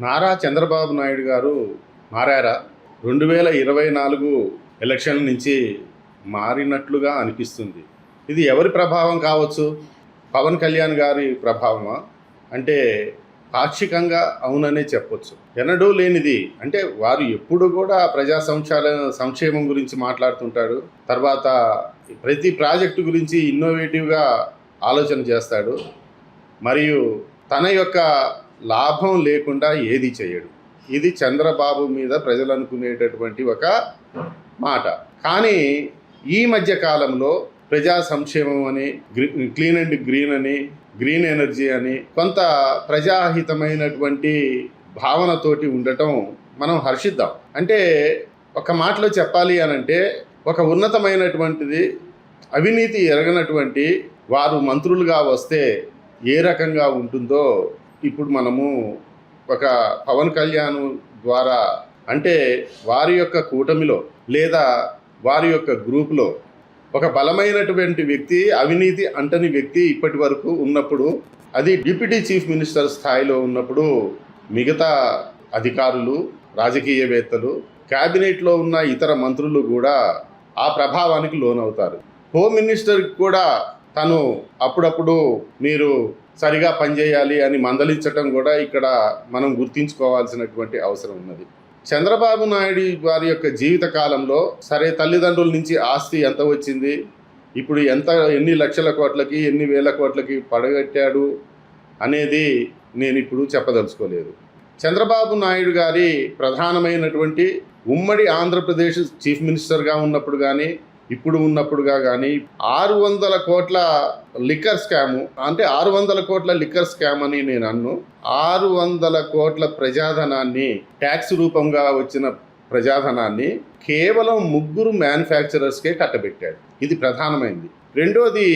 నారా చంద్రబాబు నాయుడు గారు మారారా? రెండు వేల ఇరవై నాలుగు ఎలక్షన్ నుంచి మారినట్లుగా అనిపిస్తుంది. ఇది ఎవరి ప్రభావం కావచ్చు? పవన్ కళ్యాణ్ గారి ప్రభావమా? అంటే పాక్షికంగా అవుననే చెప్పొచ్చు. ఎన్నడూ లేనిది. అంటే వారు ఎప్పుడు కూడా ప్రజా సంక్షాల సంక్షేమం గురించి మాట్లాడుతుంటాడు. తర్వాత ప్రతి ప్రాజెక్టు గురించి ఇన్నోవేటివ్గా ఆలోచన చేస్తాడు. మరియు తన యొక్క లాభం లేకుండా ఏది చేయడు. ఇది చంద్రబాబు మీద ప్రజలు అనుకునేటటువంటి ఒక మాట. కానీ ఈ మధ్య కాలంలో ప్రజా సంక్షేమం అని క్లీన్ అండ్ గ్రీన్ అని గ్రీన్ ఎనర్జీ అని కొంత ప్రజాహితమైనటువంటి భావనతోటి ఉండటం మనం హర్షిద్దాం. అంటే ఒక మాటలో చెప్పాలి అని అంటే ఒక ఉన్నతమైనటువంటిది అవినీతి ఎరగనటువంటి వారు మంత్రులుగా వస్తే ఏ రకంగా ఉంటుందో ఇప్పుడు మనము ఒక పవన్ కళ్యాణ్ ద్వారా అంటే వారి యొక్క కూటమిలో లేదా వారి యొక్క గ్రూపులో ఒక బలమైనటువంటి వ్యక్తి అవినీతి అంటని వ్యక్తి ఇప్పటి వరకు ఉన్నప్పుడు అది డిప్యూటీ చీఫ్ మినిస్టర్ స్థాయిలో ఉన్నప్పుడు మిగతా అధికారులు రాజకీయవేత్తలు క్యాబినెట్లో ఉన్న ఇతర మంత్రులు కూడా ఆ ప్రభావానికి లోనవుతారు. హోమ్ మినిస్టర్కి కూడా తను అప్పుడప్పుడు మీరు సరిగా పనిచేయాలి అని మందలించటం కూడా ఇక్కడ మనం గుర్తించుకోవాల్సినటువంటి అవసరం ఉన్నది. చంద్రబాబు నాయుడు వారి యొక్క జీవిత కాలంలో సరే తల్లిదండ్రుల నుంచి ఆస్తి ఎంత వచ్చింది? ఇప్పుడు ఎంత ఎన్ని లక్షల కోట్లకి ఎన్ని వేల కోట్లకి పడగట్టాడు అనేది నేను ఇప్పుడు చెప్పదలుచుకోలేదు. చంద్రబాబు నాయుడు గారి ప్రధానమైనటువంటి ఉమ్మడి ఆంధ్రప్రదేశ్ చీఫ్ మినిస్టర్గా ఉన్నప్పుడు కానీ ఇప్పుడు ఉన్నప్పుడుగా కానీ ఆరు వందల కోట్ల లిక్కర్ స్కాము అంటే ఆరు వందల కోట్ల లిక్కర్ స్కామ్ అని నేను అన్ను. ఆరు వందల కోట్ల ప్రజాధనాన్ని ట్యాక్స్ రూపంగా వచ్చిన ప్రజాధనాన్ని కేవలం ముగ్గురు మ్యానుఫ్యాక్చరర్స్కే కట్టబెట్టాడు ఇది ప్రధానమైంది. రెండవది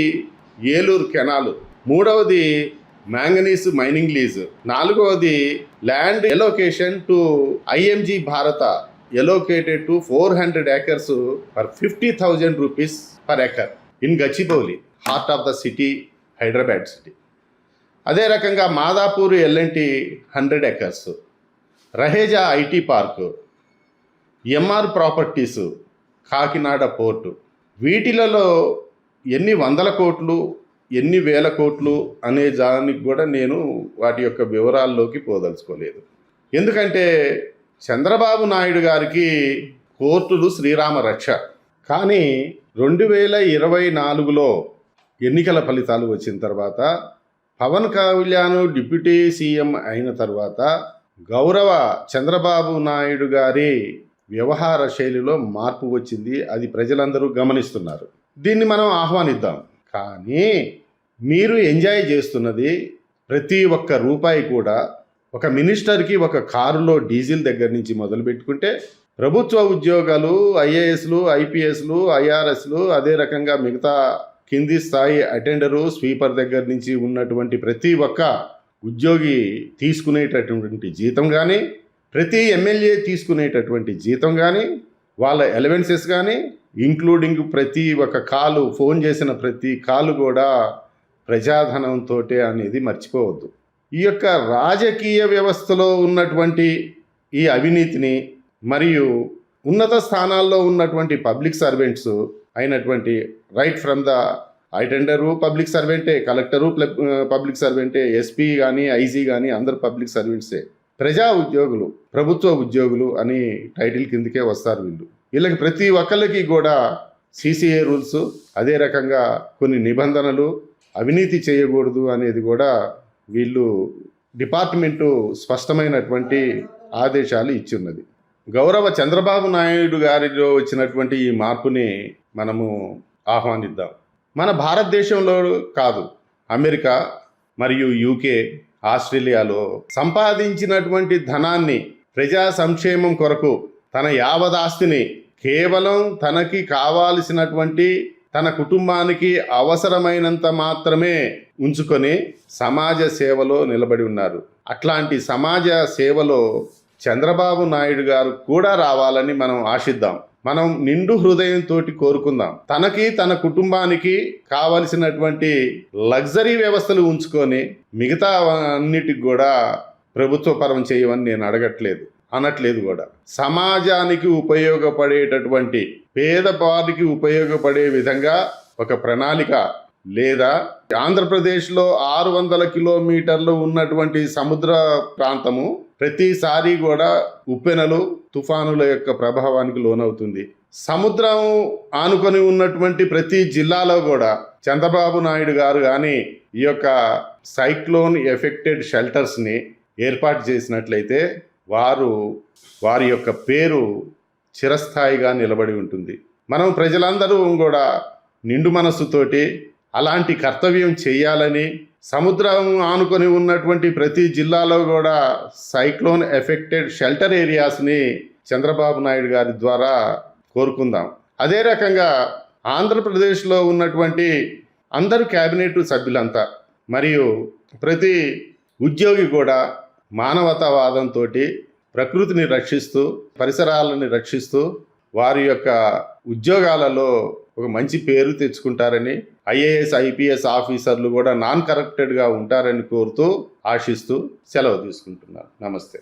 ఏలూరు కెనాలు మూడవది మ్యాంగనీస్ మైనింగ్ లీజ్ నాలుగవది land allocation to IMG Bharata allocated to four hundred acres for fifty thousand rupees per acre in Gachibowli heart of the city Hyderabad city అదే రకంగా Madhapur LNT hundred acres Raheja IT park MR properties Kakinada port. వీటిలలో ఎన్ని వందల కోట్లు ఎన్ని వేల కోట్లు అనే దానికి కూడా నేను వాటి యొక్క వివరాల్లోకి పోదలుచుకోలేదు. ఎందుకంటే చంద్రబాబు నాయుడు గారికి కోర్టులు శ్రీరామ రక్ష. కానీ రెండు వేల ఇరవై నాలుగులో ఎన్నికల ఫలితాలు వచ్చిన తర్వాత పవన్ కళ్యాణ్ డిప్యూటీ సీఎం అయిన తర్వాత గౌరవ చంద్రబాబు నాయుడు గారి వ్యవహార శైలిలో మార్పు వచ్చింది. అది ప్రజలందరూ గమనిస్తున్నారు. దీన్ని మనం ఆహ్వానిద్దాం. కానీ మీరు ఎంజాయ్ చేస్తున్నది ప్రతి ఒక్క రూపాయి కూడా ఒక మినిస్టర్కి ఒక కారులో డీజిల్ దగ్గర నుంచి మొదలు పెట్టుకుంటే ప్రభుత్వ ఉద్యోగాలు ఐఏఎస్లు ఐపీఎస్లు ఐఆర్ఎస్లు అదే రకంగా మిగతా కింది స్థాయి అటెండరు స్వీపర్ దగ్గర నుంచి ఉన్నటువంటి ప్రతి ఒక్క ఉద్యోగి తీసుకునేటటువంటి జీతం కానీ ప్రతి ఎమ్మెల్యే తీసుకునేటటువంటి జీతం కానీ వాళ్ళ ఎలవెన్సెస్ కానీ ఇంక్లూడింగ్ ప్రతి ఒక్క కాలు ఫోన్ చేసిన ప్రతి కాలు కూడా ప్రజాధనంతో అనేది మర్చిపోవద్దు. ఈ యొక్క రాజకీయ వ్యవస్థలో ఉన్నటువంటి ఈ అవినీతిని మరియు ఉన్నత స్థానాల్లో ఉన్నటువంటి పబ్లిక్ సర్వెంట్స్ అయినటువంటి right from the attender public సర్వెంటే collector public సర్వెంటే ఎస్పీ కానీ ఐజీ కానీ అందరు పబ్లిక్ సర్వెంట్సే ప్రజా ఉద్యోగులు ప్రభుత్వ ఉద్యోగులు అని టైటిల్ కిందకే వస్తారు వీళ్ళు. వీళ్ళకి ప్రతి ఒక్కరికి కూడా సీసీఏ రూల్స్ అదే రకంగా కొన్ని నిబంధనలు అవినీతి చేయకూడదు అనేది కూడా వీళ్ళు డిపార్ట్మెంటు స్పష్టమైనటువంటి ఆదేశాలు ఇచ్చిన్నది. గౌరవ చంద్రబాబు నాయుడు గారిలో వచ్చినటువంటి ఈ మార్పుని మనము ఆహ్వానిద్దాం. మన భారతదేశంలో కాదు అమెరికా మరియు యూకే ఆస్ట్రేలియాలో సంపాదించినటువంటి ధనాన్ని ప్రజా సంక్షేమం కొరకు తన యావదాస్తిని కేవలం తనకి కావాల్సినటువంటి తన కుటుంబానికి అవసరమైనంత మాత్రమే ఉంచుకొని సమాజ సేవలో నిలబడి ఉన్నారు. అట్లాంటి సమాజ సేవలో చంద్రబాబు నాయుడు గారు కూడా రావాలని మనం ఆశిద్దాం. మనం నిండు హృదయంతో కోరుకుందాం. తనకి తన కుటుంబానికి కావలసినటువంటి లగ్జరీ వ్యవస్థలు ఉంచుకొని మిగతా అన్నిటికి కూడా ప్రభుత్వ పరం చేయమని నేను అడగట్లేదు. అనట్లేదు కూడా. సమాజానికి ఉపయోగపడేటటువంటి పేదవారికి ఉపయోగపడే విధంగా ఒక ప్రణాళిక లేదా ఆంధ్రప్రదేశ్లో ఆరు వందల కిలోమీటర్లు ఉన్నటువంటి సముద్ర ప్రాంతము ప్రతిసారి కూడా ఉప్పెనలు తుఫానుల యొక్క ప్రభావానికి లోనవుతుంది. సముద్రం ఆనుకొని ఉన్నటువంటి ప్రతి జిల్లాలో కూడా చంద్రబాబు నాయుడు గారు కానీ ఈ యొక్క సైక్లోన్ ఎఫెక్టెడ్ షెల్టర్స్ని ఏర్పాటు చేసినట్లయితే వారు వారి యొక్క పేరు చిరస్థాయిగా నిలబడి ఉంటుంది. మనం ప్రజలందరూ కూడా నిండు మనస్సుతోటి అలాంటి కర్తవ్యం చేయాలని సముద్రం ఆనుకొని ఉన్నటువంటి ప్రతి జిల్లాలో కూడా సైక్లోన్ ఎఫెక్టెడ్ షెల్టర్ ఏరియాస్ని చంద్రబాబు నాయుడు గారి ద్వారా కోరుకుందాం. అదే రకంగా ఆంధ్రప్రదేశ్లో ఉన్నటువంటి అందరు క్యాబినెట్ సభ్యులంతా మరియు ప్రతి ఉద్యోగి కూడా మానవతావాదంతో ప్రకృతిని రక్షిస్తూ పరిసరాలను రక్షిస్తూ వారి యొక్క ఉద్యోగాలలో ఒక మంచి పేరు తెచ్చుకుంటారని ఐఏఎస్ ఐపీఎస్ ఆఫీసర్లు కూడా నాన్ కరప్టెడ్గా ఉంటారని కోరుతూ ఆశిస్తూ సెలవు తీసుకుంటున్నాను నమస్తే.